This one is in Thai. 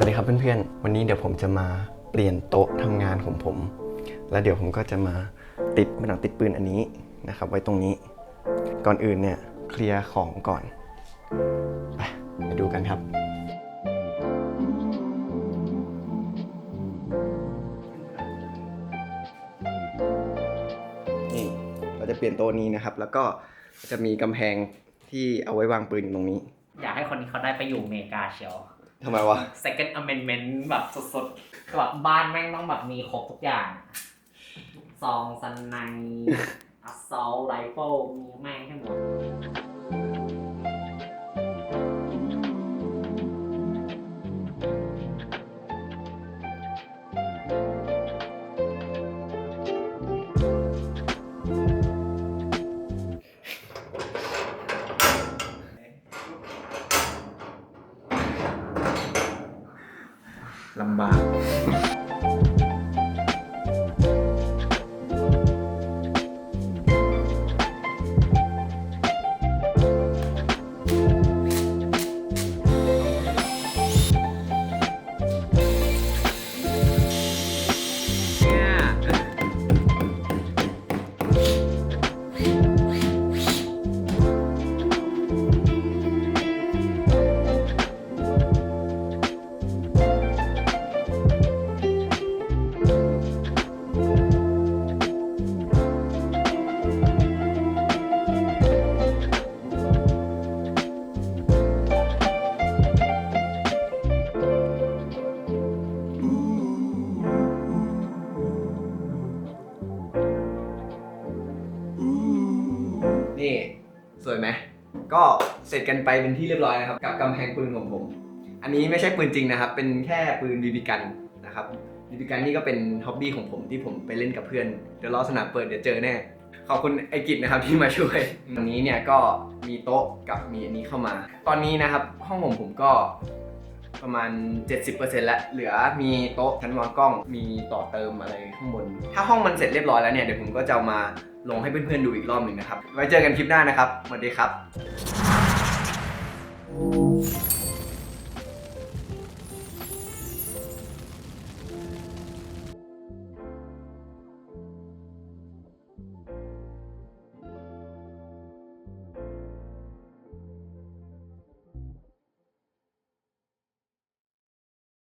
สวัสดีครับเพื่อนๆ วันนี้เดี๋ยวผมจะมาเปลี่ยนโต๊ะทำงานของผม แล้วเดี๋ยวผมก็จะมาติดผนังติดปืนอันนี้นะครับ ไว้ตรงนี้ ก่อนอื่นเนี่ยเคลียร์ของก่อนไปไปดูกันครับนี่เราจะเปลี่ยนโต๊ะนี้นะครับ แล้วก็จะมีกำแพงที่เอาไว้วางปืนตรงนี้ อยากให้คนนี้เขาได้ไปอยู่อเมริกาเชียว ทำไมวะ second amendment แบบสดๆแบบบ้านแม่งต้องแบบมีครบทุกอย่าง ซองสันใน assault rifle มีแม่งให้หม ลำบาก สวยไหมก็เสร็จกันไปเป็นที่เรียบร้อยนะครับ กับกำแพงปืนของผม อันนี้ไม่ใช่ปืนจริงนะครับ เป็นแค่ปืนบีบีกันนะครับบีบีกันนี่ก็เป็นฮ็อบบี้ของผมที่ผมไปเล่นกับเพื่อนเดี๋ยวรอสนามเปิดเดี๋ยวเจอแน่ขอบคุณไอกิจนะครับที่มาช่วยวันนี้เนี่ยก็มีโต๊ะกับมีอันนี้เข้ามา ตอนนี้นะครับห้องผมผมก็ประมาณ 70%แล้ว เหลือมีโต๊ะชั้นวางกล้อง มีต่อเติมอะไรข้างบน ถ้าห้องมันเสร็จเรียบร้อยแล้วเนี่ย เดี๋ยวผมก็จะมา ลงให้เพื่อนๆดูอีกรอบหนึ่งนะครับ ไว้เจอกันคลิปหน้านะครับสวัสดีครับ